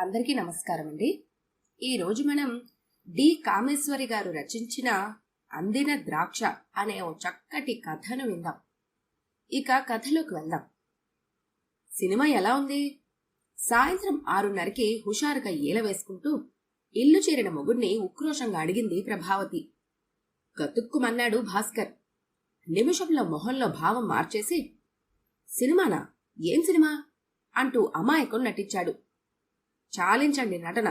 అందరికీ నమస్కారం అండి ఈరోజు మనం డి కామేశ్వరి గారు రచించిన అందిన ద్రాక్ష అనే ఓ చక్కటి కథను విందాం. ఇక కథలోకి వెళ్దాం. సినిమా ఎలా ఉంది? సాయంత్రం ఆరున్నరకి హుషారుగా ఈల వేసుకుంటూ ఇల్లు చేరిన మొగుడిని ఉక్రోషంగా అడిగింది ప్రభావతి. గతుక్కుమన్నాడు భాస్కర్. నిమిషంలో మొహంలో భావం మార్చేసి సినిమానా? ఏం సినిమా? అంటూ అమాయకం నటించాడు. చాలించండి నటన.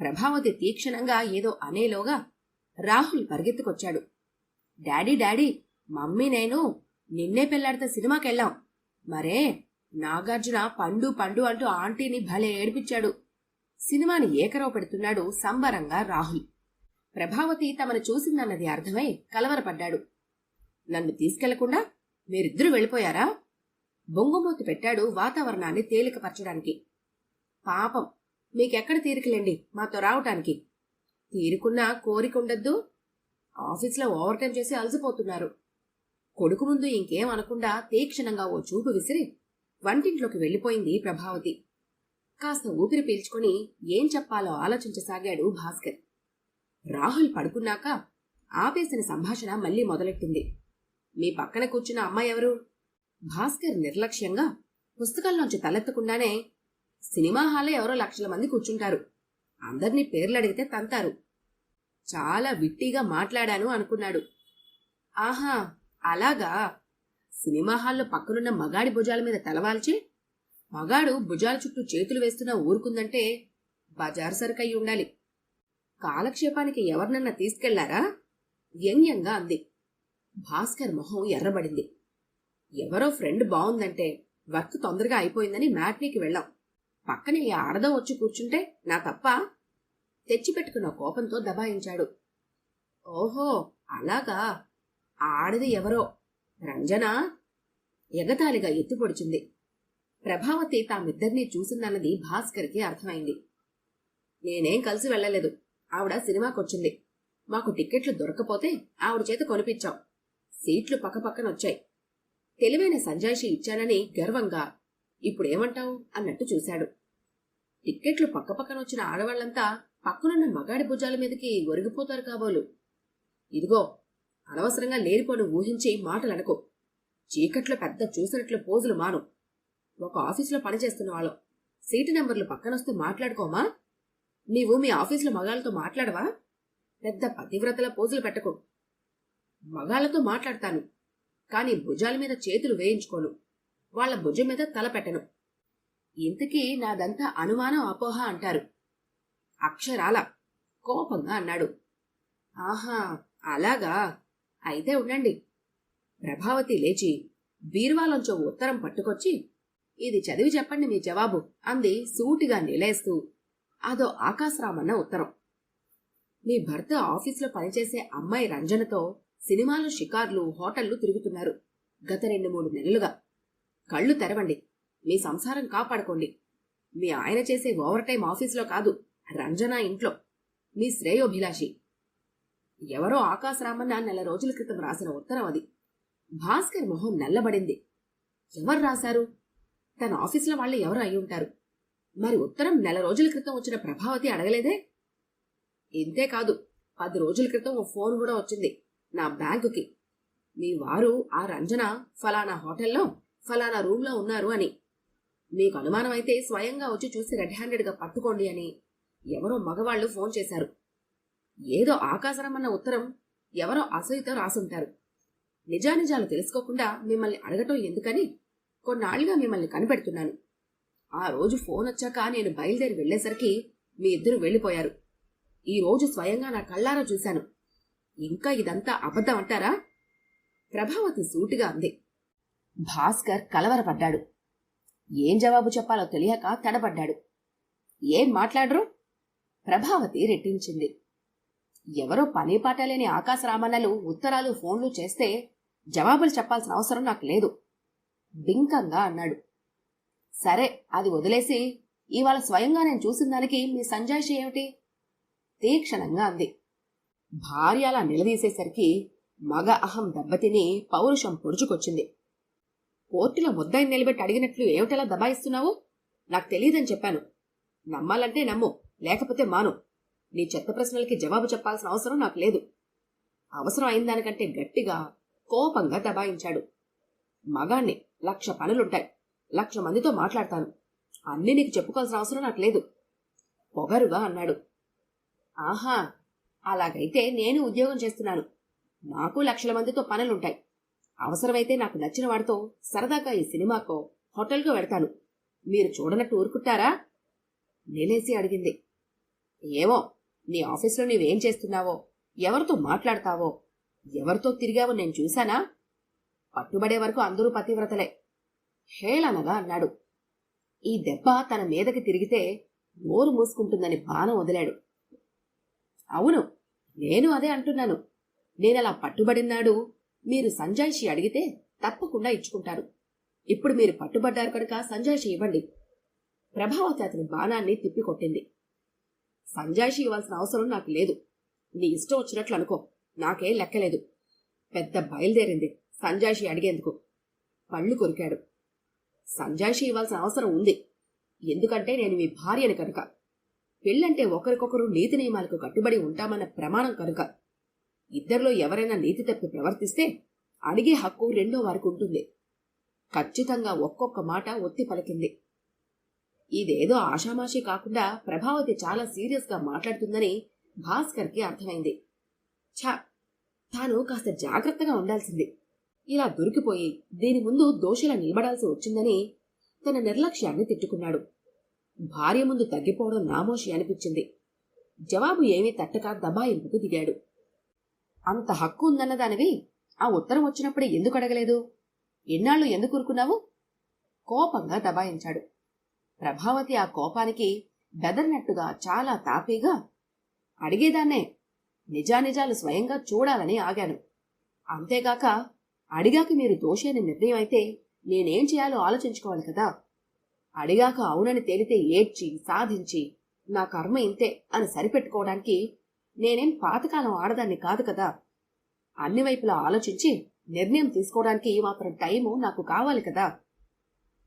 ప్రభావతి తీక్షణంగా ఏదో అనేలోగా రాహుల్ పరిగెత్తుకొచ్చాడు. డాడీ డాడీ మమ్మీ నేను నిన్నే పెళ్ళాడితే సినిమాకెళ్ళాం. మరే నాగార్జున పండు పండు అంటూ ఆంటీని భలే ఏడిపించాడు. సినిమాని ఏకరవ పెడుతున్నాడు సంబరంగా రాహుల్. ప్రభావతి తమను చూసిందన్నది అర్థమై కలవరపడ్డాడు. నన్ను తీసుకెళ్ళకుండా మీరిద్దరూ వెళ్ళిపోయారా? బొంగుమూతి పెట్టాడు వాతావరణాన్ని తేలికపరచడానికి. పాపం. మీకెక్కడ తీరికలేండి మాతో రావటానికి? తీరుకున్నా కోరికుండద్దు. ఆఫీస్లో ఓవర్ టైం చేసి అలసిపోతున్నారు. కొడుకు ముందు ఇంకేం అనకుండా తీక్షణంగా ఓ చూపు విసిరి వంటింట్లోకి వెళ్ళిపోయింది ప్రభావతి. కాస్త ఊపిరి పీల్చుకొని ఏం చెప్పాలో ఆలోచించసాగాడు భాస్కర్. రాహుల్ పడుకున్నాక ఆపేసిన సంభాషణ మళ్ళీ మొదలెట్టింది. మీ పక్కన కూర్చున్న అమ్మాయి ఎవరు? భాస్కర్ నిర్లక్ష్యంగా పుస్తకంలోంచి తలెత్తకుండానే సినిమా హాల్లో ఎవరో లక్షల మంది కూర్చుంటారు. అందరినీ పేర్లు అడిగితే తంతారు. చాలా విట్టిగా మాట్లాడాను అనుకున్నాడు. ఆహా అలాగా? సినిమా హాల్లో పక్కనున్న మగాడి భుజాల మీద తలవాల్చి మగాడు భుజాల చుట్టూ చేతులు వేస్తున్న ఊరుకుందంటే బజారు సరుకయ్యి ఉండాలి. కాలక్షేపానికి ఎవరినన్నా తీసుకెళ్ళారా? వ్యంగ్యంగా అంది. భాస్కర్ మొహం ఎర్రబడింది. ఎవరో ఫ్రెండ్ బావుందంటే వర్క్ తొందరగా అయిపోయిందని మ్యాట్నీకి వెళ్ళాం. పక్కనే ఆడదం ఆడదో వచ్చి కూర్చుంటే నా తప్ప తెచ్చిపెట్టుకున్న కోపంతో దబాయించాడు. ఓహో అలాగా? ఆడది ఎవరో? రంజన? ఎగతాళిగా ఎత్తుపొడిచింది ప్రభావతి తామిద్దరినీ చూసిందన్నది భాస్కర్కి అర్థమైంది. నేనేం కలిసి వెళ్ళలేదు. ఆవిడ సినిమాకొచ్చింది. మాకు టిక్కెట్లు దొరకపోతే ఆవిడ చేత కొనిపించాం. సీట్లు పక్కపక్కనొచ్చాయి తెలివైన సంజాయిషి ఇచ్చానని గర్వంగా ఇప్పుడేమంటావు? అన్నట్టు చూశాడు. టిక్కెట్లు పక్కపక్కనొచ్చిన ఆడవాళ్ళంతా పక్కనున్న మగాడి భుజాల మీదకి ఒరిగిపోతారు కాబోలు. ఇదిగో అనవసరంగా లేనిపోను ఊహించి మాటలనుకో. చీకట్లో పెద్ద చూసినట్లు పోజులు మాను. ఒక ఆఫీసులో పనిచేస్తున్న వాళ్ళం. సీటు నెంబర్లు పక్కనొస్తే మాట్లాడుకోమా? నీవు మీ ఆఫీసులో మగాళ్ళతో మాట్లాడవా? పెద్ద పతివ్రతల పోజులు పెట్టకు. మగాళ్ళతో మాట్లాడతాను. కాని భుజాల మీద చేతులు వేయించుకోను. వాళ్ళ భుజం మీద తల పెట్టను. ఇంతకీ నాదంతా అనుమానం అపోహ అంటారు. అక్షరాల కోపంగా అన్నాడు. ఆహా అలాగా? అయితే ఉండండి. ప్రభావతి లేచి బీరువాలోంచో ఉత్తరం పట్టుకొచ్చి ఇది చదివి చెప్పండి మీ జవాబు అంది సూటిగా నిలేస్తూ. అదో ఆకాశరామన్న ఉత్తరం. మీ భర్త ఆఫీసులో పనిచేసే అమ్మాయి రంజనతో సినిమాలు షికార్లు హోటళ్ళు తిరుగుతున్నారు. గత రెండు మూడు నెలలుగా. కళ్ళు తెరవండి. మీ సంసారం కాపాడుకోండి. మీ ఆయన చేసే ఓవర్ టైం ఆఫీసులో కాదు రంజన ఇంట్లో. మీ శ్రేయోభిలాషి. ఎవరో ఆకాశ రామన్న నెల రోజుల క్రితం రాసిన ఉత్తరం అది. భాస్కర్ మొహం నల్లబడింది. ఎవరు రాశారు? తన ఆఫీసులో వాళ్ళు ఎవరు అయి ఉంటారు? మరి ఉత్తరం నెల రోజుల క్రితం వచ్చిన ప్రభావతి అడగలేదే? ఇంతే కాదు పది రోజుల క్రితం ఓ ఫోన్ కూడా వచ్చింది నా బ్యాంకుకి. మీ వారు ఆ రంజన ఫలానా హోటల్లో ఫలానా రూమ్లో ఉన్నారు అని. మీకు అనుమానం అయితే స్వయంగా వచ్చి చూసి రెడ్ హ్యాండెడ్గా పట్టుకోండి అని ఎవరో మగవాళ్ళు ఫోన్ చేశారు. ఏదో ఆకాశరమన్న ఉత్తరం ఎవరో అసూయతో రాసుంటారు. నిజానిజాలు తెలుసుకోకుండా మిమ్మల్ని అడగటం ఎందుకని కొన్నాళ్ళుగా మిమ్మల్ని కనిపెడుతున్నాను. ఆ రోజు ఫోన్ వచ్చాక నేను బయలుదేరి వెళ్ళేసరికి మీ ఇద్దరు వెళ్ళిపోయారు ఈ రోజు స్వయంగా నా కళ్ళారా చూశాను. ఇంకా ఇదంతా అబద్ధం అంటారా? ప్రభావతి సూటిగా అంది. భాస్కర్ కలవరపడ్డాడు. ఏం జవాబు చెప్పాలో తెలియక తడబడ్డాడు. ఏం మాట్లాడరు? ప్రభావతి రెట్టించింది. ఎవరో పని పాట లేని ఆకాశరామన్నలు ఉత్తరాలు ఫోన్లు చేస్తే జవాబులు చెప్పాల్సిన అవసరం నాకు లేదు. బింకంగా అన్నాడు. సరే అది వదిలేసి ఇవాళ స్వయంగా నేను చూసిన దానికి మీ సంజాయిషి ఏమిటి? తీక్షణంగా అంది. భార్య అలా నిలదీసేసరికి మగ అహం దెబ్బతిని పౌరుషం పొడుచుకొచ్చింది. కోర్టులో ముద్దాయిని నిలబెట్టి అడిగినట్లు ఏమిటలా దబాయిస్తున్నావు? నాకు తెలియదని చెప్పాను. నమ్మాలంటే నమ్ము లేకపోతే మాను. నీ చెత్త ప్రశ్నలకి జవాబు చెప్పాల్సిన అవసరం నాకు లేదు. అవసరం అయిన దానికంటే గట్టిగా కోపంగా దబాయించాడు. మగాణ్ణి లక్ష పనులుంటాయి. లక్ష మందితో మాట్లాడతాను. అన్నీ నీకు చెప్పుకోవాల్సిన అవసరం నాకు లేదు. పొగరుగా అన్నాడు. ఆహా అలాగైతే నేను ఉద్యోగం చేస్తున్నాను. నాకు లక్షల మందితో పనులుంటాయి. అవసరమైతే నాకు నచ్చిన వాడితో సరదాగా ఈ సినిమాకో హోటల్కో వెడతాను మీరు చూడనట్టు ఊరుకుంటారా? నేలేసి అడిగింది. ఏమో నీ ఆఫీస్లో నీవేం చేస్తున్నావో ఎవరితో మాట్లాడతావో ఎవరితో తిరిగావో నేను చూశానా? పట్టుబడే వరకు అందరూ పతివ్రతలే. హేళనగా అన్నాడు. ఈ దెబ్బ తన మీదకి తిరిగితే నోరు మూసుకుంటుందని బాణం వదిలాడు. అవును నేను అదే అంటున్నాను. నేనలా పట్టుబడినాడు మీరు సంజాయిషి అడిగితే తప్పకుండా ఇచ్చుకుంటారు. ఇప్పుడు మీరు పట్టుబడ్డారు కనుక సంజాయిషి ఇవ్వండి. ప్రభావతి అతని బాణాన్ని తిప్పికొట్టింది. సంజాయిషి ఇవ్వాల్సిన అవసరం నాకు లేదు. నీ ఇష్టం వచ్చినట్లు అనుకో. నాకేం లెక్కలేదు పెద్ద బయలుదేరింది సంజాయిషి అడిగేందుకు. పళ్ళు కొరికాడు. సంజాయిషి ఇవ్వాల్సిన అవసరం ఉంది. ఎందుకంటే నేను మీ భార్యని కనుక. పెళ్ళంటే ఒకరికొకరు నీతి నియమాలకు కట్టుబడి ఉంటామన్న ప్రమాణం కనుక. ఇద్దరిలో ఎవరైనా నీతి తప్పి ప్రవర్తిస్తే అడిగే హక్కు రెండో వారికి ఉంటుంది. ఖచ్చితంగా ఒక్కొక్క మాట ఒత్తి పలికింది. ఇదేదో ఆషామాషి కాకుండా ప్రభావతి చాలా సీరియస్గా మాట్లాడుతుందని భాస్కర్కి అర్థమైంది. ఛా తాను కాస్త జాగ్రత్తగా ఉండాల్సింది. ఇలా దొరికిపోయి దీని ముందు దోషిలా నిలబడాల్సి వచ్చిందని తన నిర్లక్ష్యాన్ని తిట్టుకున్నాడు. భార్య ముందు తగ్గిపోవడం నామోషి అనిపించింది. జవాబు ఏమీ తట్టక దబాయింపుకు దిగాడు. అంత హక్కు ఉందన్నదానివి ఆ ఉత్తరం వచ్చినప్పుడే ఎందుకు అడగలేదు? ఎన్నాళ్ళు ఎందుకు ఊరుకున్నావు? కోపంగా దబాయించాడు. ప్రభావతి ఆ కోపానికి బెదర్నట్టుగా చాలా తాపీగా అడిగేదాన్నే నిజానిజాలు స్వయంగా చూడాలని ఆగాను. అంతేగాక అడిగాక మీరు దోషి అని నిర్ణయం అయితే నేనేం చేయాలో ఆలోచించుకోవాలి కదా. అడిగాక అవునని తేలితే ఏడ్చి సాధించి నా కర్మ ఇంతే అని సరిపెట్టుకోవడానికి నేనేం పాతకాలం ఆడదాన్ని కాదు కదా. అన్ని వైపులా ఆలోచించి నిర్ణయం తీసుకోవడానికి మాత్రం టైము నాకు కావాలి కదా.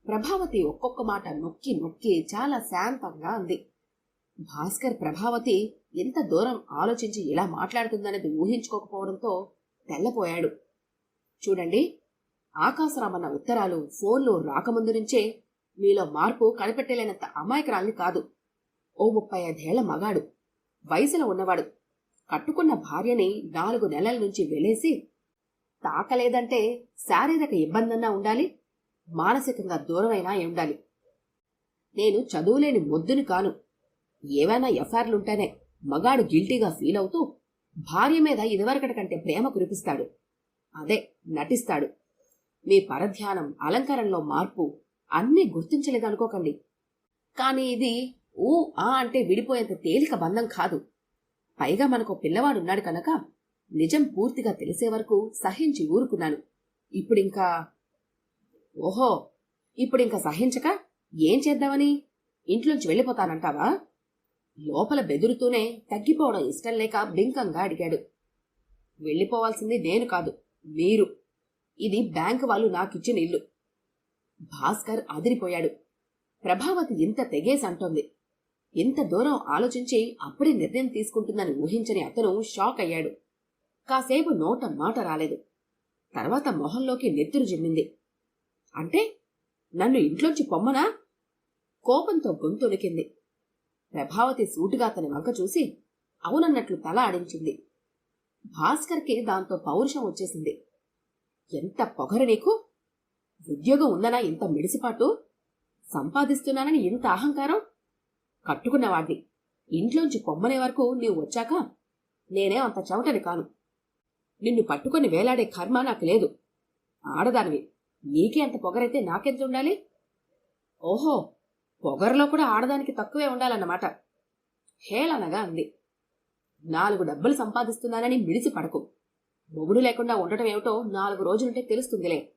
ప్రభావతి ఒక్కొక్క మాట నొక్కి నొక్కి చాలా శాంతంగా అంది. భాస్కర్ ప్రభావతి ఎంత దూరం ఆలోచించి ఇలా మాట్లాడుతుందనేది ఊహించుకోకపోవడంతో తెల్లపోయాడు. చూడండి ఆకాశరామన్న ఉత్తరాలు ఫోన్లో రాకముందు నుంచే మీలో మార్పు కనిపెట్టలేనంత అమాయకురాల్ని కాదు. ఓ ముప్పై ఐదేళ్ళ మగాడు. వయసులో ఉన్నవాడు. కట్టుకున్న భార్యని నాలుగు నెలల నుంచి వెలేసి తాకలేదంటే శారీరక ఇబ్బందన్నా ఉండాలి మానసికంగా దూరమైనా ఉండాలి. నేను చదువులేని మొద్దుని కాను. ఏవైనా ఎఫ్ఆర్లుంటేనే మగాడు గిల్టీగా ఫీల్ అవుతూ భార్య మీద ఇదివరకటి కంటే ప్రేమ కురిపిస్తాడు. అదే నటిస్తాడు. మీ పరధ్యానం అలంకారంలో మార్పు అన్నీ గుర్తించలేదనుకోకండి. కాని ఇది ఊ ఆ అంటే విడిపోయేంత తేలిక బంధం కాదు. పైగా మనకు పిల్లవాడున్నాడు కనుక నిజం పూర్తిగా తెలిసే వరకు సహించి ఊరుకున్నాను. ఇప్పుడింకా ఓహో ఇప్పుడింకా సహించక ఏం చేద్దామని? ఇంట్లోంచి వెళ్ళిపోతానంటావా? లోపల బెదురుతూనే తగ్గిపోవడం ఇష్టం లేక బింకంగా అడిగాడు. వెళ్ళిపోవాల్సింది నేను కాదు మీరు. ఇది బ్యాంకు వాళ్ళు నాకిచ్చిన ఇల్లు. భాస్కర్ అదిరిపోయాడు. ప్రభావతి ఇంత తెగేసి అంటోంది ఇంత దూరం ఆలోచించి అప్పుడే నిర్ణయం తీసుకుంటుందని ఊహించని అతను షాక్ అయ్యాడు. కాసేపు నోట మాట రాలేదు. తర్వాత మొహంలోకి నెత్తురు జిమ్మింది. అంటే నన్ను ఇంట్లోంచి పొమ్మనా? కోపంతో గొంతునికింది ప్రభావతి సూటుగా అతని వంక చూసి అవునన్నట్లు తల ఆడించింది. భాస్కర్కి దాంతో పౌరుషం వచ్చేసింది. ఎంత పొగరు నీకు? ఉద్యోగం ఉందనా ఇంత మిడిసిపాటు? సంపాదిస్తున్నానని ఇంత అహంకారం? కట్టుకున్నవాడిని. ఇంట్లోంచి పొమ్మనే వరకు నీవు వచ్చాక నేనే అంత చెమటని కాను. నిన్ను పట్టుకొని వేలాడే కర్మ నాకు లేదు. ఆడదానివి నీకే అంత పొగరైతే నాకెంత ఉండాలి? ఓహో పొగరలో కూడా ఆడదానికి తక్కువే ఉండాలన్నమాట. హేళనగా అంది. నాలుగు డబ్బులు సంపాదిస్తున్నానని మిడిచి పడకు మొగుడు లేకుండా ఉండటం ఏమిటో నాలుగు రోజులుంటే తెలుస్తుందిలే.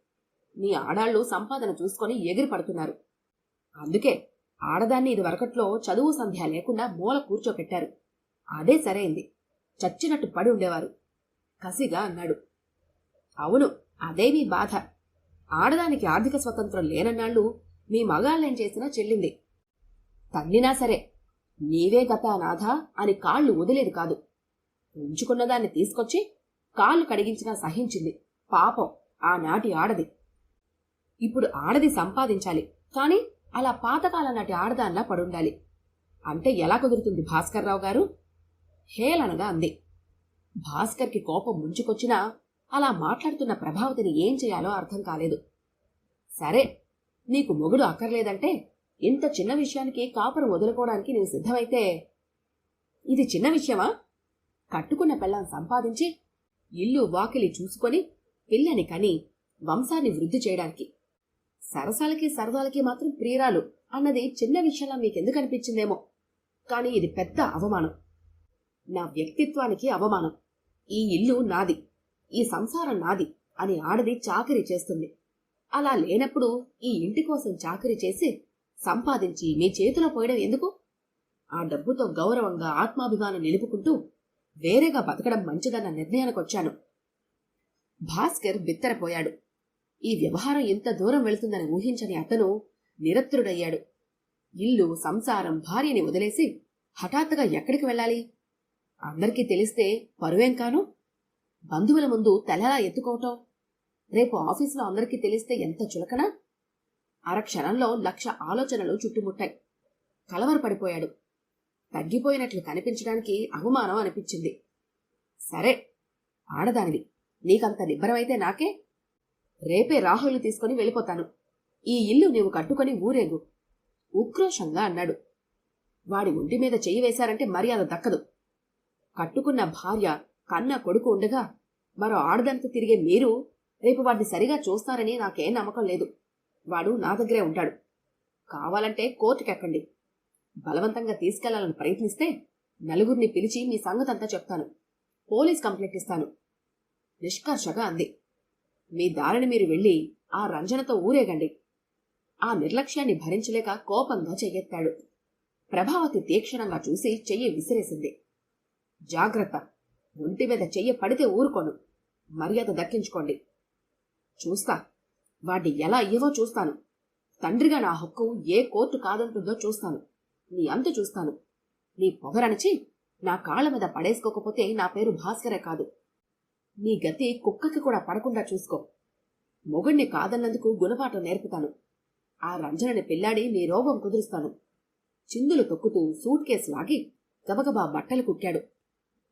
నీ ఆడాళ్ళు సంపాదన చూసుకొని ఎగిరి పడుతున్నారు అందుకే ఆడదాన్ని ఇది వరకట్లో చదువు సంధ్య లేకుండా మూల కూర్చోపెట్టారు. అదే సరైంది. చచ్చినట్టు పడి ఉండేవారు. కసిగా అన్నాడు. అవును అదే మీ బాధ. ఆడదానికి ఆర్థిక స్వతంత్రం లేనన్నాళ్ళు మీ మగాళ్ళేం చేసినా చెల్లింది. తల్లినా సరే నీవే గత అనాథ అని కాళ్ళు వదిలేదు కాదు. ఉంచుకున్న దాన్ని తీసుకొచ్చి కాళ్ళు కడిగించినా సహించింది. పాపం ఆనాటి ఆడది. ఇప్పుడు ఆడది సంపాదించాలి. కానీ అలా పాతకాల నాటి ఆడదాన్లా పడుండాలి. అంటే ఎలా కుదురుతుంది భాస్కర్రావు గారు? హేళనగా అంది. భాస్కర్కి కోపం ముంచుకొచ్చినా అలా మాట్లాడుతున్న ప్రభావతిని ఏం చేయాలో అర్థం కాలేదు. సరే నీకు మొగుడు అక్కర్లేదంటే ఇంత చిన్న విషయానికి కాపురం వదులుకోవడానికి నేను సిద్ధమైతే ఇది చిన్న విషయమా? కట్టుకున్న పెళ్ళాం సంపాదించి ఇల్లు వాకిలి చూసుకొని పిల్లని కని వంశాన్ని వృద్ధి చేయడానికి సరసాలకి సరదాలకి మాత్రం ప్రియురాలు అన్నది చిన్న విషయంలో మీకెందుకు అనిపించిందేమో. కానీ ఇది పెద్ద అవమానం. నా వ్యక్తిత్వానికి అవమానం. ఈ ఇల్లు నాది. ఈ సంసారం నాది అని ఆడది చాకరీ చేస్తుంది. అలా లేనప్పుడు ఈ ఇంటి కోసం చాకరీ చేసి సంపాదించి మీ చేతిలో పోయడం ఎందుకు? ఆ డబ్బుతో గౌరవంగా ఆత్మాభిమానం నిలుపుకుంటూ వేరేగా బతకడం మంచిదన్న నిర్ణయానికి వచ్చాను భాస్కర్ బిత్తరపోయాడు. ఈ వ్యవహారం ఇంత దూరం వెళుతుందని ఊహించని అతను నిరత్రుడయ్యాడు ఇల్లు సంసారం భార్యని వదిలేసి హఠాత్తుగా ఎక్కడికి వెళ్ళాలి? అందరికీ తెలిస్తే పరువేం కాను? బంధువుల ముందు తలలా ఎత్తుకోవటం? రేపు ఆఫీసులో అందరికీ తెలిస్తే ఎంత చులకన? అరక్షణంలో లక్ష ఆలోచనలు చుట్టుముట్టాయి. కలవరపడిపోయాడు. తగ్గిపోయినట్లు కనిపించడానికి అవమానం అనిపించింది. సరే ఆడదానివి. నీకంత నిబ్బరమైతే నాకే? రేపే రాహుల్ని తీసుకుని వెళ్ళిపోతాను. ఈ ఇల్లు నీవు కట్టుకొని ఊరేగు. ఉక్రోషంగా అన్నాడు. వాడి ఒంటి మీద చెయ్యి వేశారంటే మర్యాద దక్కదు. కట్టుకున్న భార్య కన్న కొడుకు ఉండగా మరో ఆడదానితో తిరిగే మీరు రేపు వాడిని సరిగా చూస్తారని నాకేం నమ్మకం లేదు. వాడు నా దగ్గరే ఉంటాడు. కావాలంటే కోర్టుకెక్కండి. బలవంతంగా తీసుకెళ్ళాలని ప్రయత్నిస్తే నలుగురిని పిలిచి మీ సంగతంతా చెప్తాను. పోలీస్ కంప్లైంట్ ఇస్తాను. నిష్కర్షగా అంది. మీ దారిని మీరు వెళ్ళి ఆ రంజనతో ఊరేగండి. ఆ నిర్లక్ష్యాన్ని భరించలేక కోపంగా చెయ్యెత్తాడు. ప్రభావతి తీక్షణంగా చూసి చెయ్యి విసిరేసింది. జాగ్రత్త ఒంటి మీద చెయ్యి పడితే ఊరుకోను. మర్యాద దక్కించుకోండి. చూస్తా వాడిని ఎలా అయ్యేవో చూస్తాను. తండ్రిగా నా హక్కు ఏ కోర్టు కాదంటుందో చూస్తాను. నీ అంత చూస్తాను. నీ పొగరణచి నా కాళ్ళ మీద పడేసుకోకపోతే నా పేరు భాస్కరే కాదు. నీ గతి కుక్కకి కూడా పడకుండా చూసుకో. మొగుణ్ణి కాదన్నందుకు గుణపాఠం నేర్పుతాను. ఆ రంజనని పిల్లాడి నీ రోగం కుదురుస్తాను. చిందులు తొక్కుతూ సూట్ కేసు లాగి గబగబా బట్టలు కుక్కాడు.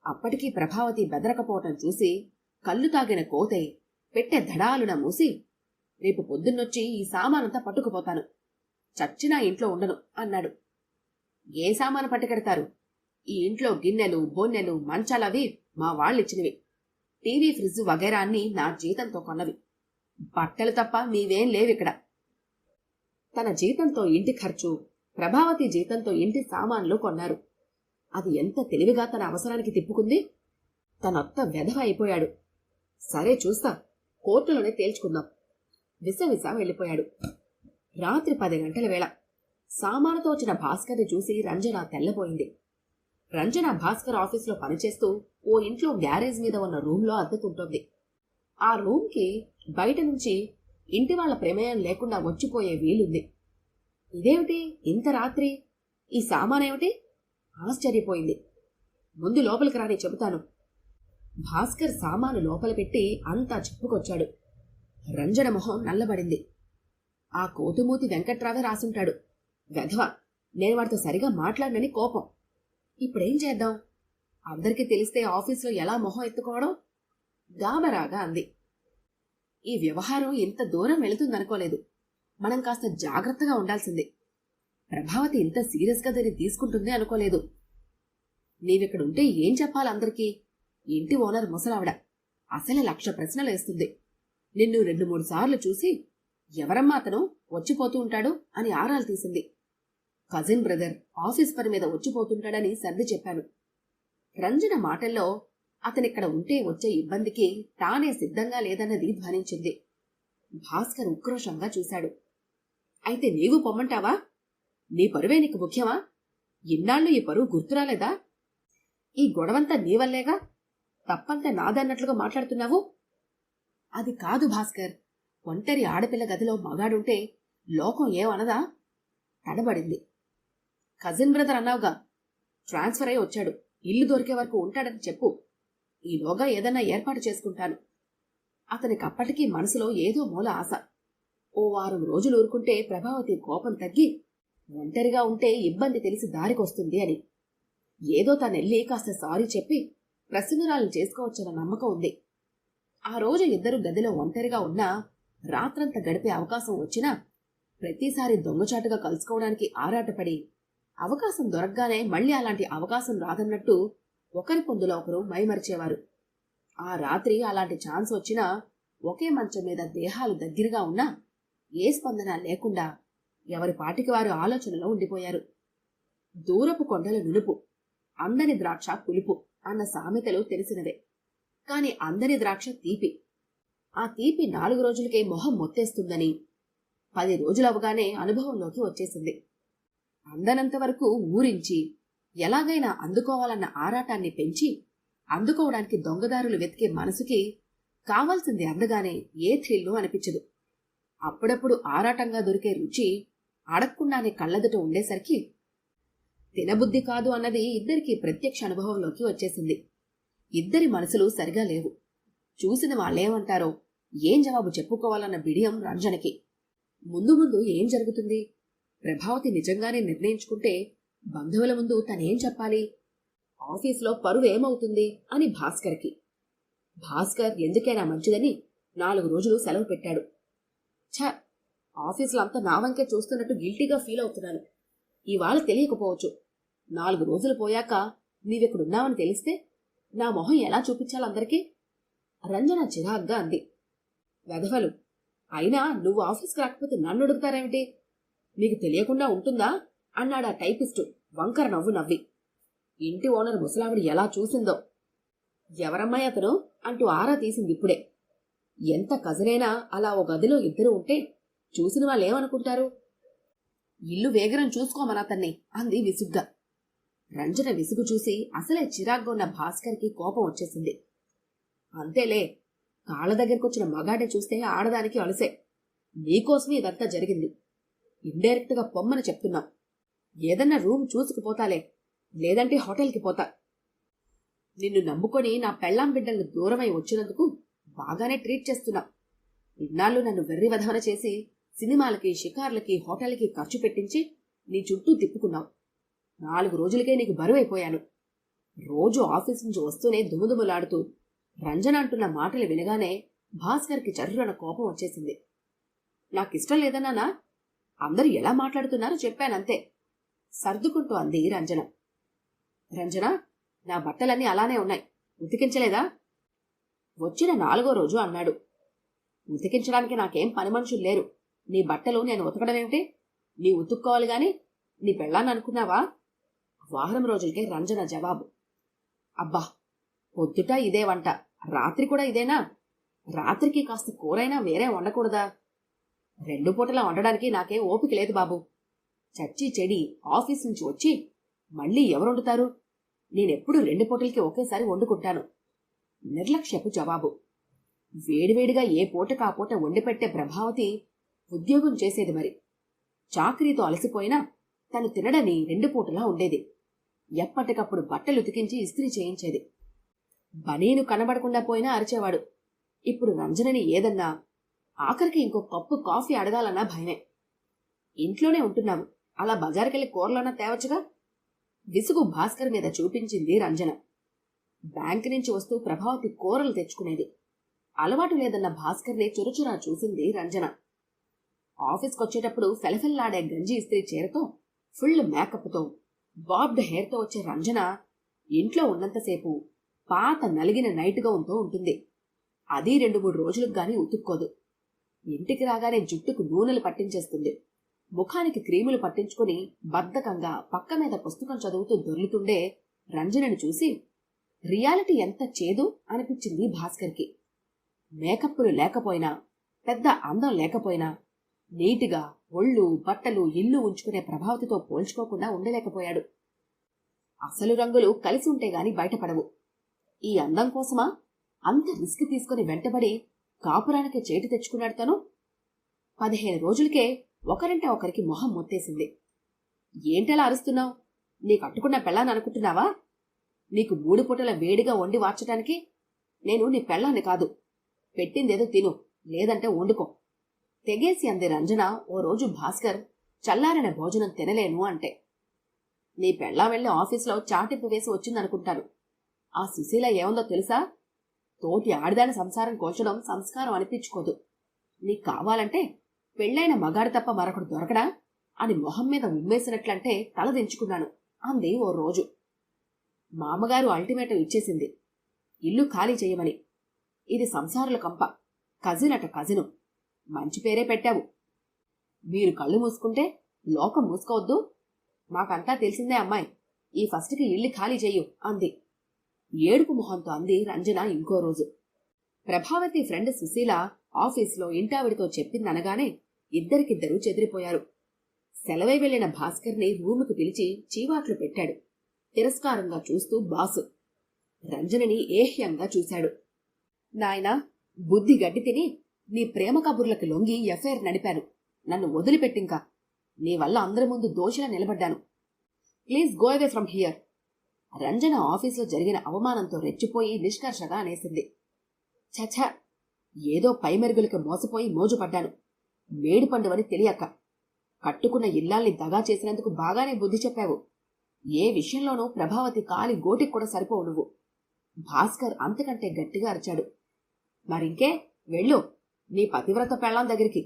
అప్పటికీ ప్రభావతి బెదరకపోవటం చూసి కళ్ళు తాగిన కోతై పెట్టె ధడాలున మూసి రేపు పొద్దున్నొచ్చి ఈ సామానంతా పట్టుకుపోతాను. చచ్చినా ఇంట్లో ఉండను అన్నాడు. ఏ సామాను పట్టుకెడతారు? ఈ ఇంట్లో గిన్నెలు బొన్నెలు మంచాలవి మా వాళ్ళిచ్చినవి. టీవీ ఫ్రిడ్జ్ వగైరాన్ని నా జీతంతో కొన్నవి. బట్టలు తప్ప మీవేం లేవిక్కడ. తన జీతంతో ఇంటి ఖర్చు ప్రభావతి జీతంతో ఇంటి సామాన్లు కొన్నారు. అది ఎంత తెలివిగా తన అవసరానికి తిప్పుకుంది? తనొత్త వెధవ అయిపోయాడు. సరే చూస్తా కోర్టులోనే తేల్చుకుందాం. విసవిస వెళ్ళిపోయాడు. రాత్రి పది గంటల వేళ సామానుతో వచ్చిన భాస్కర్ని చూసి రంజన తెల్లబోయింది. రంజన భాస్కర్ ఆఫీసులో పనిచేస్తూ ఓ ఇంట్లో గ్యారేజ్ మీద ఉన్న రూమ్లో అద్దెకుంటోంది. ఆ రూమ్కి బయట నుంచి ఇంటి వాళ్ళ ప్రమేయం లేకుండా వచ్చిపోయే వీలుంది. ఇదేమిటి ఇంత రాత్రి? ఈ సామానేమిటి ఆశ్చర్యపోయింది. ముందు లోపలికి రాని చెబుతాను. భాస్కర్ సామాను లోపల పెట్టి అంతా చెప్పుకొచ్చాడు. రంజన మొహం నల్లబడింది. ఆ కోతుమూతి వెంకట్రావే రాసుంటాడు. వెధవ నేను వాడితో సరిగా మాట్లాడనని కోపం. ఇప్పుడేం చేద్దాం? అందరికీ తెలిస్తే ఆఫీసులో ఎలా మొహం ఎత్తుకోవడం? గాబరాగా అంది. ఈ వ్యవహారం ఇంత దూరం వెళుతుందనుకోలేదు. మనం కాస్త జాగ్రత్తగా ఉండాల్సింది. ప్రభావతి ఇంత సీరియస్గా దీన్ని తీసుకుంటుంది అనుకోలేదు. నీవిక్కడుంటే ఏం చెప్పాలి అందరికీ? ఇంటి ఓనర్ ముసలావిడ. అసలే లక్ష ప్రశ్నలు వేస్తుంది. నిన్ను రెండు మూడు సార్లు చూసి ఎవరమ్మా అతను? వచ్చిపోతూ ఉంటాడు అని ఆరాలు తీసింది. కజిన్ బ్రదర్ ఆఫీస్ పని మీద వచ్చిపోతుంటాడని సర్ది చెప్పాను. రంజన మాటల్లో అతనిక్కడ ఉంటే వచ్చే ఇబ్బందికి తానే సిద్ధంగా లేదన్నది ధ్వనించింది. భాస్కర్ ఉక్రోషంగా చూశాడు. అయితే నీవు పొమ్మంటావా? నీ పరువే నీకు ముఖ్యమా? ఇన్నాళ్ళు ఈ పరువు గుర్తురాలేదా? ఈ గొడవంతా నీవల్లేగా తప్పంతా నాదన్నట్లుగా మాట్లాడుతున్నావు? అది కాదు భాస్కర్. ఒంటరి ఆడపిల్ల గదిలో మగాడుంటే లోకం ఏమనదా? తడబడింది. కజిన్ బ్రదర్ అన్నావుగా. ట్రాన్స్ఫర్ అయి వచ్చాడు. ఇల్లు దొరికే వరకు ఉంటాడని చెప్పు. ఈలోగా ఏదన్నా ఏర్పాటు చేసుకుంటాను. అతనికి అప్పటికీ మనసులో ఏదో మూల ఆశ. ఓ వారం రోజులు ఊరుకుంటే ప్రభావతి కోపం తగ్గి ఒంటరిగా ఉంటే ఇబ్బంది తెలిసి దారికొస్తుంది అని. ఏదో తనెళ్ళి కాస్త సారీ చెప్పి ప్రసన్నురాలను చేసుకోవచ్చన్న నమ్మకం ఉంది. ఆ రోజు ఇద్దరు గదిలో ఒంటరిగా ఉన్నా రాత్రంతా గడిపే అవకాశం వచ్చినా ప్రతిసారి దొంగచాటుగా కలుసుకోవడానికి ఆరాటపడి అవకాశం దొరకగానే మళ్ళీ అలాంటి అవకాశం రాదన్నట్టు ఒకరి పొందులో ఒకరు మైమరిచేవారు. ఆ రాత్రి అలాంటి ఛాన్స్ వచ్చినా ఒకే మంచం మీద దేహాలు దగ్గరగా ఉన్నా ఏ స్పందన లేకుండా ఎవరి పాటికి వారు ఆలోచనలో ఉండిపోయారు. దూరపు కొండల నునుపు అందని ద్రాక్ష పులుపు అన్న సామెతలు తెలిసినవే. కాని అందని ద్రాక్ష తీపి. ఆ తీపి నాలుగు రోజులకే మొహం మొత్తేస్తుందని పది రోజులవగానే అనుభవంలోకి వచ్చేసింది. అందనంత వరకు ఊరించి ఎలాగైనా అందుకోవాలన్న ఆరాటాన్ని పెంచి అందుకోవడానికి దొంగదారులు వెతికే మనసుకి కావాల్సింది అందగానే ఏ థ్రిల్లు అనిపించదు. అప్పుడప్పుడు ఆరాటంగా దొరికే రుచి అడగకుండానే కళ్ళెదుట ఉండేసరికి తినబుద్ధి కాదు అన్నది ఇద్దరికి ప్రత్యక్ష అనుభవంలోకి వచ్చేసింది. ఇద్దరి మనసులు సరిగా లేవు. చూసిన వాళ్ళేమంటారో ఏం జవాబు చెప్పుకోవాలన్న బిడియం రంజనకి. ముందు ముందు ఏం జరుగుతుంది? ప్రభావతి నిజంగానే నిర్ణయించుకుంటే బంధువుల ముందు తనేం చెప్పాలి? ఆఫీస్లో పరువు ఏమవుతుంది? అని భాస్కర్కి. భాస్కర్ ఎందుకైనా మంచిదని నాలుగు రోజులు సెలవు పెట్టాడు. ఛ! ఆఫీసులో అంతా నా వంకే చూస్తున్నట్టు గిల్టీగా ఫీల్ అవుతున్నాను. ఇవాళ తెలియకపోవచ్చు. నాలుగు రోజులు పోయాక నీవిక్కడున్నావని తెలిస్తే నా మొహం ఎలా చూపించాలందరికీ రంజన చిరాగ్గా అంది. వెధవలు అయినా నువ్వు ఆఫీస్కి రాకపోతే నన్ను అడుగుతారేమిటి? నీకు తెలియకుండా ఉంటుందా? అన్నాడు ఆ టైపిస్టు వంకర నవ్వు నవ్వి. ఇంటి ఓనర్ ముసలావిడ ఎలా చూసిందో. ఎవరమ్మాయి అతను? అంటూ ఆరా తీసింది ఇప్పుడే. ఎంత కజనైనా అలా ఓ గదిలో ఇద్దరు ఉంటే చూసిన వాళ్ళు ఏమనుకుంటారు? ఇల్లు వేగరం చూసుకోమని అతన్ని అంది విసుగ్గా. రంజన విసుగు చూసి అసలే చిరాగ్గా ఉన్న భాస్కర్కి కోపం వచ్చేసింది. అంతేలే కాళ్ళ దగ్గరకొచ్చిన మగాడే చూస్తే ఆడదానికి అలసే. నీకోసమే ఇదంతా జరిగింది. ఇండైరెక్ట్గా పొమ్మని చెప్తున్నాం. ఏదన్నా రూమ్ చూసుకుపోతాలే లేదంటే హోటల్కి పోతా. నిన్ను నమ్ముకొని నా పెళ్ళాం బిడ్డలను దూరమై వచ్చినందుకు బాగానే ట్రీట్ చేస్తున్నా. ఇన్నాళ్ళు నన్ను వెర్రివధవన చేసి సినిమాలకి షికార్లకి హోటల్కి ఖర్చు పెట్టించి నీ చుట్టూ తిప్పుకున్నావు. నాలుగు రోజులకే నీకు బరువైపోయాను. రోజు ఆఫీస్ నుంచి వస్తూనే దుముదుములాడుతూ రంజన అంటున్న మాటలు వినగానే భాస్కర్కి చర్రున కోపం వచ్చేసింది. నాకిష్టం లేదన్నానా? అందరూ ఎలా మాట్లాడుతున్నారో చెప్పానంతే సర్దుకుంటూ అంది రంజన. రంజన నా బట్టలన్నీ అలానే ఉన్నాయి. ఉతికించలేదా? వచ్చిన నాలుగో రోజు అన్నాడు. ఉతికించడానికి నాకేం పని మనుషులు లేరు. నీ బట్టలు నేను ఉతకడమేమిటి నీ ఉతుక్కోవాలి గాని నీ పెళ్ళాన్ని అనుకున్నావా? వారం రోజులకే రంజన జవాబు. అబ్బా పొద్దుట ఇదే వంట. రాత్రి కూడా ఇదేనా? రాత్రికి కాస్త కూరైనా వేరే వండకూడదా? రెండు పూటలా వండడానికి నాకే ఓపిక లేదు బాబు. చచ్చి చెడి ఆఫీస్ నుంచి వచ్చి మళ్ళీ ఎవరు వండుతారు? నేనెప్పుడు రెండు పూటలకి ఒకేసారి వండుకుంటాను. నిర్లక్ష్యపు జవాబు. వేడివేడిగా ఏ పూటకు ఆ పూట వండిపెట్టే ప్రభావతి ఉద్యోగం చేసేది మరి. చాకరీతో అలసిపోయినా తను తినడని రెండు పూటలా ఉండేది. ఎప్పటికప్పుడు బట్టలు ఉతికించి ఇస్త్రీ చేయించేది. బనీను కనబడకుండా పోయినా అరిచేవాడు. ఇప్పుడు రంజనని ఏదన్నా ఆఖరికి ఇంకో కప్పు కాఫీ అడగాలన్నా భయమే. ఇంట్లోనే ఉంటున్నాము. అలా బజారుకెళ్ళి కూరలోనా తేవచ్చుగా? విసుగు భాస్కర్ మీద చూపించింది రంజన. బ్యాంక్ నుంచి వస్తూ ప్రభావతి కూరలు తెచ్చుకునేది. అలవాటు లేదన్న భాస్కర్ని చురుచురా చూసింది రంజన. ఆఫీస్కి వచ్చేటప్పుడు ఫెలఫెల్లాడే గంజి ఇస్త్రీ చీరతో ఫుల్ మేకప్తో బాబ్డ్ హెయిర్తో వచ్చే రంజన ఇంట్లో ఉన్నంతసేపు పాత నలిగిన నైట్ గౌన్తో ఉంటుంది. అది రెండు మూడు రోజులకు గాని ఉతుక్కోదు. ఇంటికి రాగానే జుట్టుకు నూనెలు పట్టించేస్తుంది. ముఖానికి క్రీములు పట్టించుకుని బద్ధకంగా పక్క మీద పుస్తకం చదువుతూ దొర్లుతుండే రంజనను చూసి రియాలిటీ ఎంత చేదు అనిపించింది భాస్కర్కి. మేకప్పులు లేకపోయినా పెద్ద అందం లేకపోయినా నీటిగా ఒళ్ళు బట్టలు ఇల్లు ఉంచుకునే ప్రభావతితో పోల్చుకోకుండా ఉండలేకపోయాడు. అసలు రంగులు కలిసి ఉంటే గాని బయటపడవు. ఈ అందం కోసమా? అంత రిస్క్ తీసుకుని వెంటబడి కాపురానికి చేటి తెచ్చుకున్నాడు తను. పదిహేను రోజులకే ఒకరంటే ఒకరికి మొహం మొత్తేసింది. ఏంటలా అరుస్తున్నావు? నీ కట్టుకున్న పెళ్ళాన్ని అనుకుంటున్నావా? నీకు మూడు పూటల వేడిగా వండి వార్చటానికి నేను నీ పెళ్ళాన్ని కాదు. పెట్టిందేదో తిను లేదంటే వండుకో. తెగేసి అంది రంజన ఓ రోజు భాస్కర్ చల్లారిన భోజనం తినలేను అంటే. నీ పెళ్ళా వెళ్ళి ఆఫీస్లో చాటింపు వేసి వచ్చిందనుకుంటాను. ఆ సుశీల ఏముందో తెలుసా? తోటి ఆడిదాని సంసారం కోల్చడం సంస్కారం అనిపించుకోదు. నీకు కావాలంటే పెళ్ళైన మగాడు తప్ప మరొకడు దొరకడా? అని మొహం మీద ఉమ్మేసినట్లంటే తల దించుకున్నాను. అంది ఓ రోజు. మామగారు అల్టిమేటం ఇచ్చేసింది. ఇల్లు ఖాళీ చేయమని. ఇది సంసారుల కంప. కజిన్ అట కజిను. మంచి పేరే పెట్టావు. మీరు కళ్ళు మూసుకుంటే లోకం మూసుకోవద్దు. మాకంతా తెలిసిందే అమ్మాయి. ఈ ఫస్ట్కి ఇల్లు ఖాళీ చెయ్యు అంది. ఏడుపు మొహంతో అంది రంజన ఇంకో రోజు. ప్రభావతి ఫ్రెండ్ సుశీల ఆఫీస్లో ఇంటావిడితో చెప్పిందనగానే ఇద్దరికిద్దరూ చెదిరిపోయారు. సెలవై వెళ్ళిన భాస్కర్ని రూముకు పిలిచి చీవాట్లు పెట్టాడు. తిరస్కారంగా చూస్తూ బాసు. రంజనని ఏహ్యంగా చూశాడు. నాయనా బుద్ధి గడ్డి తిని నీ ప్రేమ కబుర్లకు లొంగి ఎఫ్ఐఆర్ నడిపాను. నన్ను వదిలిపెట్టింకా. నీ వల్ల అందరి ముందు దోషిలా నిలబడ్డాను. Please go away from here. Ranjana ఆఫీసులో జరిగిన అవమానంతో రెచ్చిపోయి నిష్కర్షగా అనేసింది. చఛ ఏదో పైమెరుగులకి మోసపోయి మోజుపడ్డాను. మేడిపండువని తెలియక కట్టుకున్న ఇల్లాల్ని దగా చేసినందుకు బాగానే బుద్ధి చెప్పావు. ఏ విషయంలోనూ ప్రభావతి కాలి గోటికి కూడా సరిపోవు నువ్వు. భాస్కర్ అంతకంటే గట్టిగా అరిచాడు. మరింకే వెళ్ళు నీ పతివ్రత పెళ్ళాం దగ్గరికి.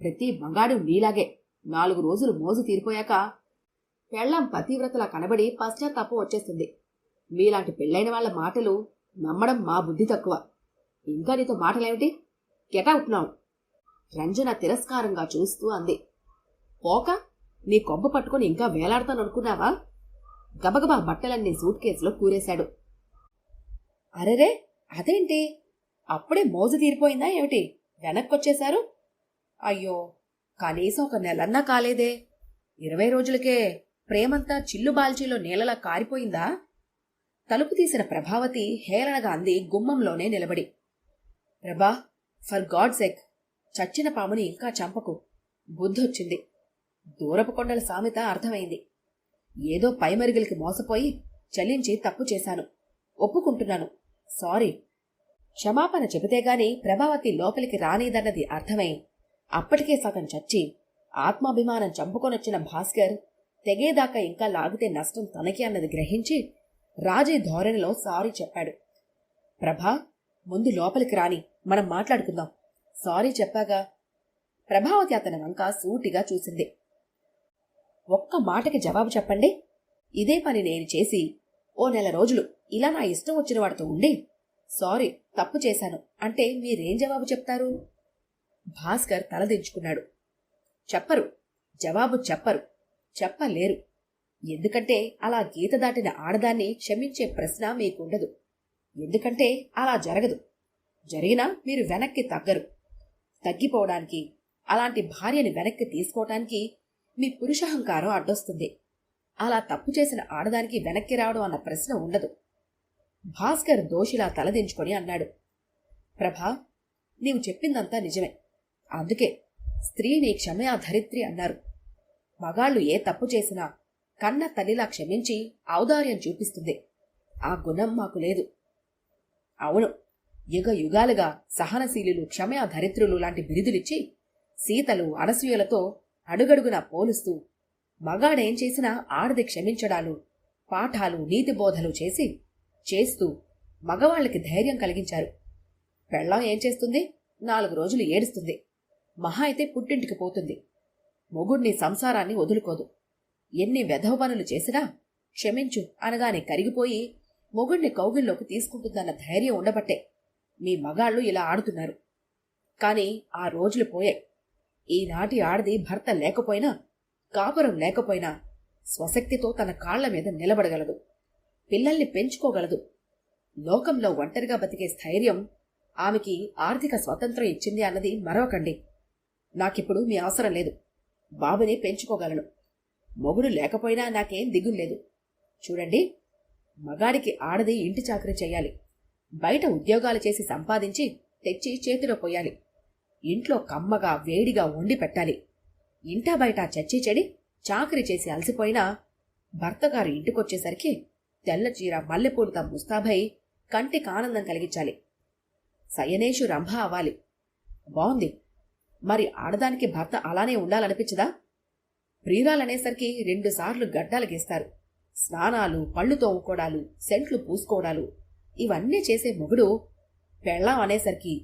ప్రతి మగాడు నీలాగే నాలుగు రోజులు మోజు తీరిపోయాక పెళ్ళం పతివ్రతలా కనబడి పశ్చాత్తాపం వచ్చేస్తుంది. మీలాంటి పెళ్ళైన వాళ్ళ మాటలు నమ్మడం మా బుద్ధి తక్కువ. ఇంకా నీతో మాటలేమిటి? గెటౌట్ నావు రంజన తిరస్కారంగా చూస్తూ అంది. పోక నీ కొబ్బ పట్టుకొని ఇంకా వేలాడతాననుకున్నావా గబగబా బట్టలన్నీ సూట్ కేసులో కూరేశాడు. అరెరే అదేంటి? అప్పుడే మోజు తీరిపోయిందా ఏమిటి? వెనక్కొచ్చేశారు? అయ్యో కనీసం ఒక నెలన్నా కాలేదే. ఇరవై రోజులకే ప్రేమంతా చిల్లు బాల్చీలో నీళ్ళలా కారిపోయిందా? తలుపు తీసిన ప్రభావతి హేళనగా అంది గుమ్మంలోనే నిలబడి. ప్రభా ఫర్ గాడ్ సెక్ చచ్చిన పాముని ఇంకా చంపకు. బుద్ధొచ్చింది. దూరపు కొండల సామెత అర్థమైంది. ఏదో పైమరుగులకి మోసపోయి చలించి తప్పు చేశాను. ఒప్పుకుంటున్నాను. సారీ. క్షమాపణ చెబితే గాని ప్రభావతి లోపలికి రానిదన్నది అర్థమై అప్పటికే సగం చచ్చి ఆత్మాభిమానం చంపుకొనొచ్చిన భాస్కర్ తెగేదాకా ఇంకా లాగితే నష్టం తనకి అన్నది గ్రహించి రాజీ ధోరణిలో సారీ చెప్పాడు. ప్రభా ముందు లోపలికి రాని మనం మాట్లాడుకుందాం. సారీ చెప్పాగా. ప్రభావతి అతని వంక సూటిగా చూసింది. ఒక్క మాటకి జవాబు చెప్పండి. ఇదే పని నేను చేసి ఓ నెల రోజులు ఇలా నా ఇష్టం వచ్చిన వాడితో ఉండి సారీ తప్పు చేశాను. అంటే మీరేం జవాబు చెప్తారు? భాస్కర్ తలదించుకున్నాడు. చెప్పరు జవాబు చెప్పరు. చెప్పలేరు. ఎందుకంటే అలా గీత దాటిన ఆడదాన్ని క్షమించే ప్రశ్న మీకుండదు. ఎందుకంటే అలా జరగదు. జరిగినా మీరు వెనక్కి తగ్గరు. తగ్గిపోవడానికి అలాంటి భార్యని వెనక్కి తీసుకోవటానికి మీ పురుషహంకారం అడ్డొస్తుంది. అలా తప్పు చేసిన ఆడదానికి వెనక్కి రావడం అన్న ప్రశ్న ఉండదు. భాస్కర్ దోషిలా తలదించుకొని అన్నాడు. ప్రభా నీవు చెప్పిందంతా నిజమే. అందుకే స్త్రీని క్షమయా ధరిత్రి అన్నారు. మగాళ్ళు ఏ తప్పు చేసినా కన్న తల్లిలా క్షమించి ఔదార్యం చూపిస్తుంది. ఆ గుణం మాకు లేదు. అవును యుగ యుగాలుగా సహనశీలులు క్షమయా ధరిత్రులు లాంటి బిరుదులిచ్చి సీతలు అనసూయలతో అడుగడుగునా పోలుస్తూ మగాడేం చేసినా ఆడది క్షమించడాలు పాఠాలు నీతిబోధలు చేసి చేస్తూ మగవాళ్ళకి ధైర్యం కలిగించారు. పెళ్ళం ఏం చేస్తుంది? నాలుగు రోజులు ఏడుస్తుంది. మహా అయితే పుట్టింటికి పోతుంది. మొగుణ్ణి సంసారాన్ని వదులుకోదు. ఎన్ని వెధవ పనులు చేసినా క్షమించు అనగానే కరిగిపోయి మొగుణ్ణి కౌగిల్లోకి తీసుకుంటుందన్న ధైర్యం ఉండబట్టే మీ మగాళ్ళు ఇలా ఆడుతున్నారు. కాని ఆ రోజులు పోయాయి. ఈనాటి ఆడది భర్త లేకపోయినా కాపురం లేకపోయినా స్వశక్తితో తన కాళ్ళ మీద నిలబడగలదు. పిల్లల్ని పెంచుకోగలదు. లోకంలో ఒంటరిగా బతికే స్థైర్యం ఆమెకి ఆర్థిక స్వతంత్రం ఇచ్చింది అన్నది మరవకండి. నాకిప్పుడు మీ అవసరం లేదు. బాబుని పెంచుకోగలను. మొగుడు లేకపోయినా నాకేం దిగులేదు చూడండి మగాడికి ఆడది ఇంటి చాకరీ చేయాలి. బయట ఉద్యోగాలు చేసి సంపాదించి తెచ్చి చేతిలో పోయాలి. ఇంట్లో కమ్మగా వేడిగా వండి పెట్టాలి. ఇంటా బయట చచ్చి చెడి చాకరీ చేసి అలసిపోయినా భర్తగారు ఇంటికొచ్చేసరికి తెల్ల చీర మల్లెపూలతో ముస్తాబై కంటికి ఆనందం కలిగించాలి. సయనేషు రంభ అవ్వాలి. బాగుంది. మరి ఆడదానికి భర్త అలానే ఉండాలనిపించదా? ప్రియురాలనేసరికి రెండుసార్లు గడ్డాలు గీస్తారు. స్నానాలు పళ్ళు తోముకోవడాలు సెంట్లు పూసుకోవడాలు ఇవన్నీ చేసే మొగుడు పెళ్ళాం అనేసరికి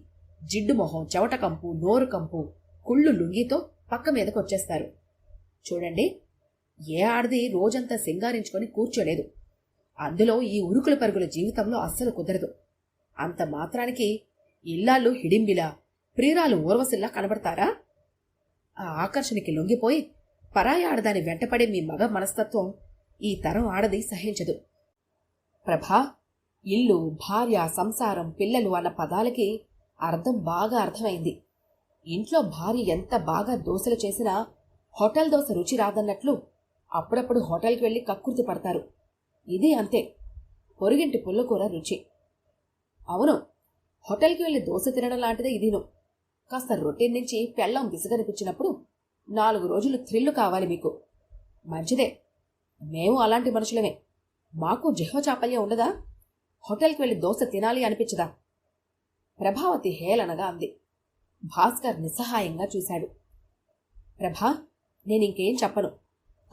జిడ్డు మొహం చెవట కంపు నోరు కంపు కుళ్ళు లుంగితో పక్క మీదకు వచ్చేస్తారు చూడండి ఏ ఆడది రోజంతా సింగారించుకొని కూర్చోలేదు. అందులో ఈ ఉరుకుల పరుగుల జీవితంలో అస్సలు కుదరదు. అంత మాత్రానికి ఇల్లాళ్ళు హిడింబిలా ప్రియురాలు ఊర్వశిల్లా కనబడతారా? ఆ ఆకర్షణకి లొంగిపోయి పరాయి ఆడదాని వెంటపడే మీ మగ మనస్తత్వం ఈ తరం ఆడది సహించదు. ప్రభా ఇల్లు భార్య సంసారం పిల్లలు అన్న పదాలకి అర్థం బాగా అర్థమైంది. ఇంట్లో భార్య ఎంత బాగా దోశలు చేసినా హోటల్ దోశ రుచి రాదన్నట్లు అప్పుడప్పుడు హోటల్కి వెళ్ళి కక్కుర్తి పడతారు. ఇది అంతే. పొరుగింటి పుల్లకూర రుచి. అవును హోటల్కి వెళ్ళి దోశ తినడం లాంటిదే ఇదిను. కాస్త రొటీన్ నుంచి పెళ్ళం విసుగనిపించినప్పుడు నాలుగు రోజులు థ్రిల్లు కావాలి మీకు. మంచిదే. మేము అలాంటి మనుషులమే. మాకు జిహ్వచాపల్యం ఉండదా? హోటల్కి వెళ్ళి దోశ తినాలి అనిపించదా? ప్రభావతి హేళనగా అంది. భాస్కర్ నిస్సహాయంగా చూశాడు. ప్రభా నేనింకేం చెప్పను.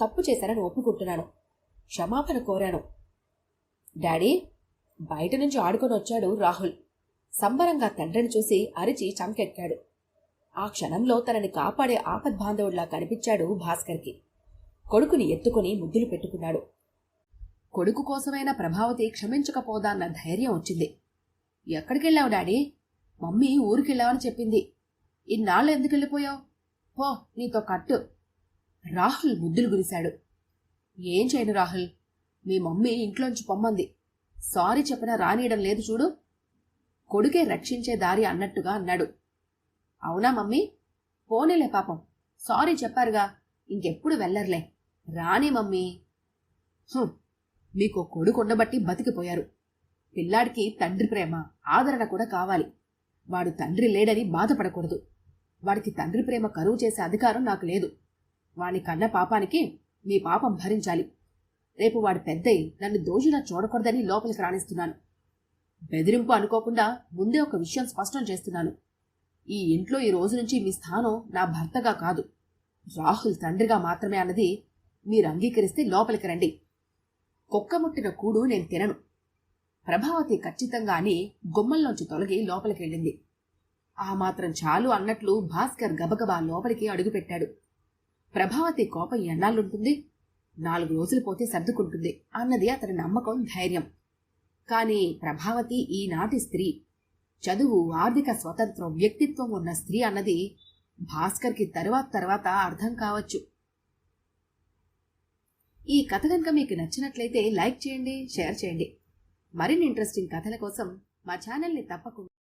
తప్పు చేశానని ఒప్పుకుంటున్నాను. క్షమాపణ కోరాను. డాడీ బయట నుంచి ఆడుకొని వచ్చాడు రాహుల్. సంబరంగా తండ్రిని చూసి అరిచి చంకెక్కాడు. ఆ క్షణంలో తనని కాపాడే ఆపద్బాంధవుడిలా కనిపించాడు భాస్కర్కి. కొడుకుని ఎత్తుకుని ముద్దులు పెట్టుకున్నాడు. కొడుకు కోసమైనా ప్రభావతి క్షమించకపోదాన్న ధైర్యం వచ్చింది. ఎక్కడికెళ్ళావు డాడీ? మమ్మీ ఊరికెళ్ళావని చెప్పింది. ఇన్నాళ్ళు ఎందుకు వెళ్ళిపోయావు పో నీతో కట్టు. రాహుల్ ముద్దులు గురిశాడు. ఏం చేయను రాహుల్? మీ మమ్మీ ఇంట్లోంచి పొమ్మంది. సారీ చెప్పినా రానియడం లేదు చూడు. కొడుకే రక్షించే దారి అన్నట్టుగా అన్నాడు. అవునా మమ్మీ? పోనీలే పాపం. సారీ చెప్పారుగా. ఇంకెప్పుడు వెళ్ళర్లే రాని మమ్మీ. మీకు కొడుకు ఉండబట్టి బతికిపోయారు. పిల్లాడికి తండ్రి ప్రేమ ఆదరణ కూడా కావాలి. వాడు తండ్రి లేడని బాధపడకూడదు. వాడికి తండ్రి ప్రేమ కరువు చేసే అధికారం నాకు లేదు. వాని కన్న పాపానికి మీ పాపం భరించాలి. రేపు వాడు పెద్దయి నన్ను దోషిలా చూడకూడదని లోపలికి రాణిస్తున్నాను. బెదిరింపు అనుకోకుండా ముందే ఒక విషయం స్పష్టం చేస్తున్నాను. ఈ ఇంట్లో ఈ రోజు నుంచి మీ స్థానం నా భర్తగా కాదు. రాహుల్ తండ్రిగా మాత్రమే అన్నది మీరు అంగీకరిస్తే లోపలికి రండి. కుక్క ముట్టిన కూడు నేను తినను. ప్రభావతి ఖచ్చితంగా అని గుమ్మంలోంచి తొలగి లోపలికి వెళ్ళింది. ఆ మాత్రం చాలు అన్నట్లు భాస్కర్ గబగబా లోపలికి అడుగుపెట్టాడు. ప్రభావతి కోపం ఎన్నాళ్ళుంటుంది? నాలుగు రోజులు పోతే సర్దుకుంటుంది అన్నది అతని నమ్మకం ధైర్యం. కానీ ప్రభావతి ఈనాటి స్త్రీ. చదువు ఆర్థిక స్వతంత్రం వ్యక్తిత్వం ఉన్న స్త్రీ అన్నది భాస్కర్కి తరువాత తర్వాత అర్థం కావచ్చు. ఈ కథ కనుక మీకు నచ్చినట్లయితే లైక్ చేయండి షేర్ చేయండి. మరిన్ని ఇంట్రెస్టింగ్ కథల కోసం మా ఛానల్ని తప్పకుండా